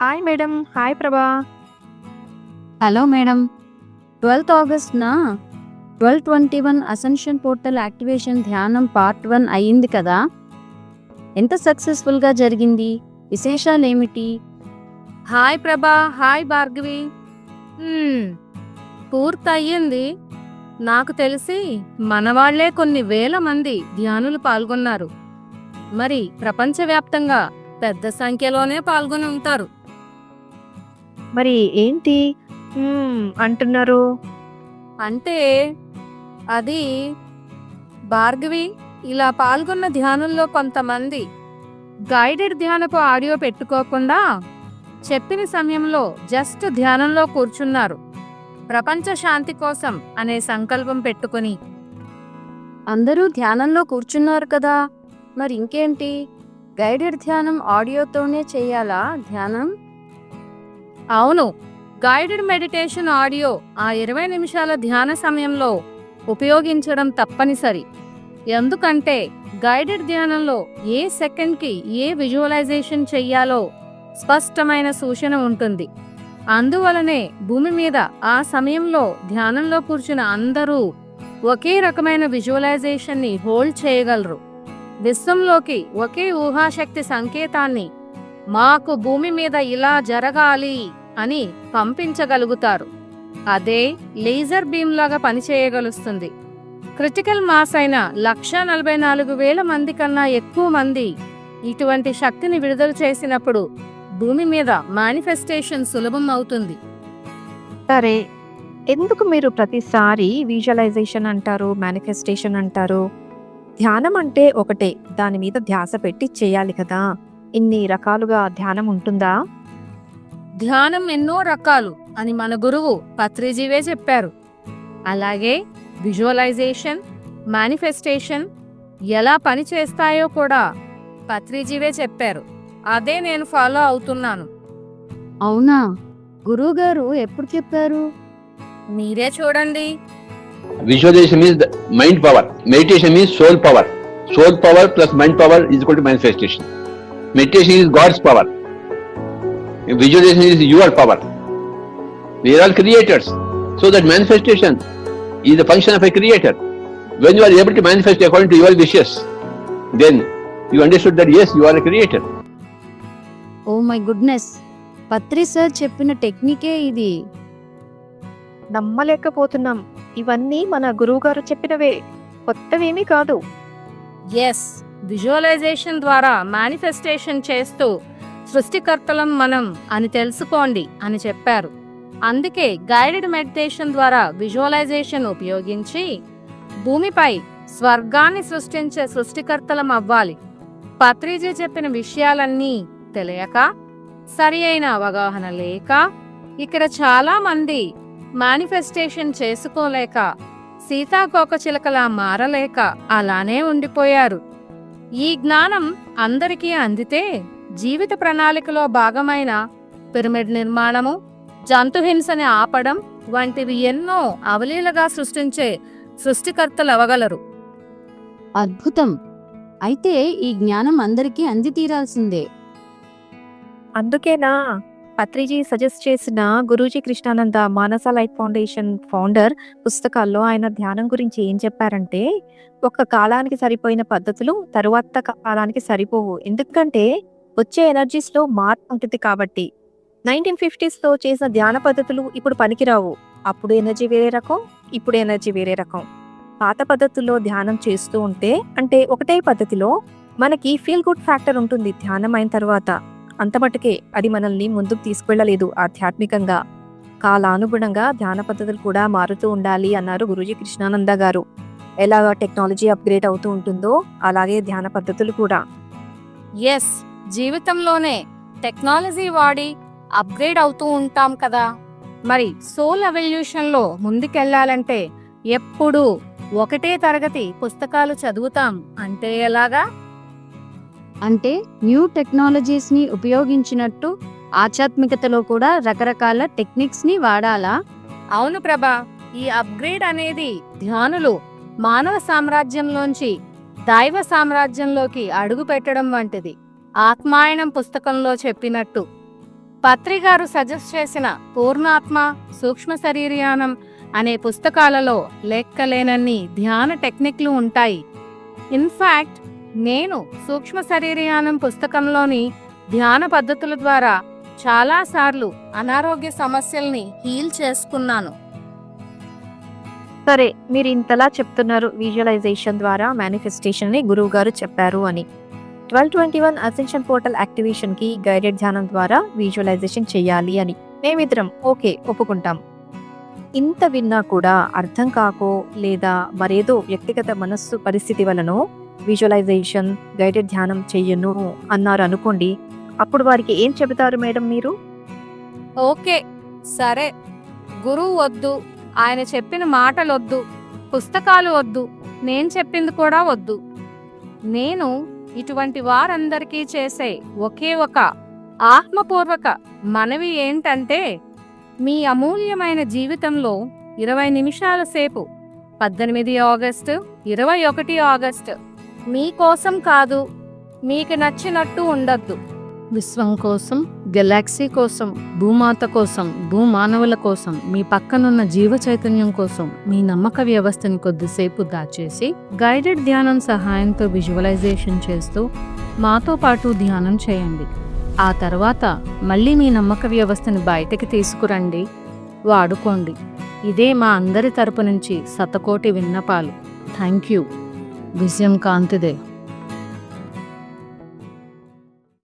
Hi madam hi Prabha hello madam twelfth ఆగస్ట్న twelve twenty one ascension portal activation ధ్యానం part one అయ్యింది కదా? ఎంత సక్సెస్ఫుల్గా జరిగింది? విశేషాలు ఏమిటి? హాయ్ ప్రభా హాయ్ భార్గవి హ్మ్, పూర్తయ్యింది. నాకు తెలిసి మనవాళ్ళే కొన్ని వేల మంది ధ్యానులు పాల్గొన్నారు. మరి ప్రపంచవ్యాప్తంగా పెద్ద సంఖ్యలోనే పాల్గొని ఉంటారు. మరి ఏంటి? మ్మ్, అంటున్నారు. అంటే అది భార్గవి ఇలా పాల్గొన్న ధ్యానంలో కొంతమంది గైడెడ్ ధ్యానపు ఆడియో పెట్టుకోకుండా చెప్పిన సమయంలో జస్ట్ ధ్యానంలో కూర్చున్నారు. ప్రపంచ శాంతి కోసం అనే సంకల్పం పెట్టుకుని. అందరూ ధ్యానంలో కూర్చున్నారు కదా మరి ఇంకేంటి? గైడెడ్ ధ్యానం ఆడియోతోనే చేయాలా ధ్యానం? అవును. గైడెడ్ మెడిటేషన్ ఆడియో ఆ ఇరవై నిమిషాల ధ్యాన సమయంలో ఉపయోగించడం తప్పనిసరి. ఎందుకంటే గైడెడ్ ధ్యానంలో ఏ సెకండ్కి ఏ విజువలైజేషన్ చెయ్యాలో స్పష్టమైన సూచన ఉంటుంది. అందువలనే భూమి మీద ఆ సమయంలో ధ్యానంలో కూర్చున్న అందరూ ఒకే రకమైన విజువలైజేషన్ని హోల్డ్ చేయగలరు. విశ్వంలోకి ఒకే ఊహాశక్తి సంకేతాన్ని మాకు భూమి మీద ఇలా జరగాలి అని పంపించగలుగుతారు. అదే లేజర్ బీమ్లాగా పనిచేయగలుస్తుంది. క్రిటికల్ మాస్ అయిన లక్ష నలభై నాలుగు వేల మంది కన్నా ఎక్కువ మంది ఇటువంటి శక్తిని విడుదల చేసినప్పుడు భూమి మీద మేనిఫెస్టేషన్ సులభం అవుతుంది. సరే ఎందుకు మీరు ప్రతిసారి విజువలైజేషన్ అంటారు మేనిఫెస్టేషన్ అంటారు? ధ్యానం అంటే ఒకటే దాని మీద ధ్యాస పెట్టి చేయాలి కదా. ఇన్ని రకాలుగా ధ్యానం ఉంటుందా? ధ్యానం ఎన్నో రకాలు అని మన గురువు పత్రిజీవే చెప్పారు. అలాగే విజువలైజేషన్ మేనిఫెస్టేషన్ ఎలా పనిచేస్తాయో కూడా పత్రిజీవే చెప్పారు. అదే నేను ఫాలో అవుతున్నాను. అవునా? గురువుగారు ఎప్పుడు చెప్పారు? మీరే చూడండి. Visualization means the mind power. Meditation means soul power. Soul power plus mind power is equal to manifestation. Meditation is God's power. Visualization is your power. We are all creators. So that manifestation is the function of a creator. When you are able to manifest according to your wishes, then you understood that yes, you are a creator. Oh my goodness Patri sir చెప్పిన టెక్నికే ఇది నమ్మలేకపోతున్నాం ఇవన్నీ మన గురువుగారు చెప్పినవే కొత్తవేమీ కాదు yes visualisation ద్వారా manifestation చేస్తూ సృష్టికర్తలం మనం అని తెలుసుకోండి అని చెప్పారు. అందుకే గైడెడ్ మెడిటేషన్ ద్వారా విజువలైజేషన్ ఉపయోగించి భూమిపై స్వర్గాన్ని సృష్టించే సృష్టికర్తలం అవ్వాలి. పత్రిజీ చెప్పిన విషయాలన్నీ తెలియక సరి అయిన అవగాహన లేక ఇక్కడ చాలా మంది మేనిఫెస్టేషన్ చేసుకోలేక సీతాకోక చిలకలా మారలేక అలానే ఉండిపోయారు. ఈ జ్ఞానం అందరికీ అందితే జీవిత ప్రణాళికలో భాగమైన పిరమిడ్ నిర్మాణము జంతుహింసని ఆపడం వంటివి ఎన్నో అవలీలగా సృష్టించే సృష్టికర్తలు అవగలరు. అద్భుతం. అయితే ఈ జ్ఞానం అందరికీ అంది తీరాల్సిందే. అందుకేనా? పత్రిజీ సజెస్ట్ చేసిన Guruji Krishnananda Manasa Light Foundation founder పుస్తకాల్లో ఆయన ధ్యానం గురించి ఏం చెప్పారంటే ఒక కాలానికి సరిపోయిన పద్ధతులు తరువాత కాలానికి సరిపోవు. ఎందుకంటే వచ్చే ఎనర్జీస్లో మార్పు ఉంటుంది కాబట్టి. నైన్టీన్ ఫిఫ్టీస్లో చేసిన ధ్యాన పద్ధతులు ఇప్పుడు పనికిరావు. అప్పుడు ఎనర్జీ వేరే రకం ఇప్పుడు ఎనర్జీ వేరే రకం. పాత పద్ధతుల్లో ధ్యానం చేస్తూ ఉంటే అంటే ఒకటే పద్ధతిలో మనకి ఫీల్ గుడ్ ఫ్యాక్టర్ ఉంటుంది ధ్యానం అయిన తర్వాత. అంతమట్టుకే అది మనల్ని ముందుకు తీసుకెళ్ళలేదు ఆధ్యాత్మికంగా. కాలానుగుణంగా ధ్యాన పద్ధతులు కూడా మారుతూ ఉండాలి అన్నారు గురూజీ కృష్ణానంద గారు. ఎలాగా టెక్నాలజీ అప్గ్రేడ్ అవుతూ ఉంటుందో అలాగే ధ్యాన పద్ధతులు కూడా. ఎస్ జీవితంలోనే టెక్నాలజీ వాడి అప్గ్రేడ్ అవుతూ ఉంటాం కదా. మరి సోల్ ఎవల్యూషన్లో ముందుకెళ్ళాలంటే ఎప్పుడు ఒకటే తరగతి పుస్తకాలు చదువుతాం. అంటే ఎలాగా? అంటే న్యూ టెక్నాలజీస్ని ఉపయోగించినట్టు ఆధ్యాత్మికతలో కూడా రకరకాల టెక్నిక్స్ని వాడాలా? అవును ప్రభా ఈ అప్గ్రేడ్ అనేది ధ్యానులు మానవ సామ్రాజ్యంలోంచి దైవ సామ్రాజ్యంలోకి అడుగు పెట్టడం వంటిది. ఆత్మాయణం పుస్తకంలో చెప్పినట్టు పత్రి గారు సజెస్ట్ చేసిన పూర్ణాత్మ సూక్ష్మ శరీరయానం అనే పుస్తకాలలో లెక్కలేనన్ని ధ్యాన టెక్నిక్లు ఉంటాయి. ఇన్ఫ్యాక్ట్ నేను సూక్ష్మ శరీరయానం పుస్తకంలోని ధ్యాన పద్ధతుల ద్వారా చాలాసార్లు అనారోగ్య సమస్యల్ని హీల్ చేసుకున్నాను. సరే మీరు ఇంతలా చెప్తున్నారు విజువలైజేషన్ ద్వారా మేనిఫెస్టేషన్ని గురువు గారు చెప్పారు అని. Twelve twenty one ascension portal యాక్టివేషన్కి guided ధ్యానం ద్వారా విజువలైజేషన్ చేయాలి అని. మేమిద్దరం ఓకే ఒప్పుకుంటాం. ఇంత విన్నా కూడా అర్థం కాకో లేదా మరేదో వ్యక్తిగత మనస్సు పరిస్థితి వలనో విజువలైజేషన్ గైడెడ్ ధ్యానం చెయ్యను అన్నారు అనుకోండి అప్పుడు వారికి ఏం చెబుతారు మేడం మీరు? ఓకే సరే. గురువు వద్దు ఆయన చెప్పిన మాటలు వద్దు పుస్తకాలు వద్దు నేను చెప్పింది కూడా వద్దు. నేను ఇటువంటి వారందరికీ చేసే ఒకే ఒక ఆత్మపూర్వక మనవి ఏంటంటే మీ అమూల్యమైన జీవితంలో ఇరవై నిమిషాల సేపు పద్దెనిమిది ఆగస్టు ఇరవై ఒకటి ఆగస్టు మీకోసం కాదు మీకు నచ్చినట్టు ఉండద్దు. విశ్వం కోసం గెలాక్సీ కోసం భూమాత కోసం భూమానవుల కోసం మీ పక్కనున్న జీవ చైతన్యం కోసం మీ నమ్మక వ్యవస్థని కొద్దిసేపు దాచేసి గైడెడ్ ధ్యానం సహాయంతో విజువలైజేషన్ చేస్తూ మాతో పాటు ధ్యానం చేయండి. ఆ తర్వాత మళ్ళీ మీ నమ్మక వ్యవస్థని బయటకి తీసుకురండి వాడుకోండి. ఇదే మా అందరి తరపు నుంచి శతకోటి విన్నపాలు. Thank you. విజయం కాంతిదే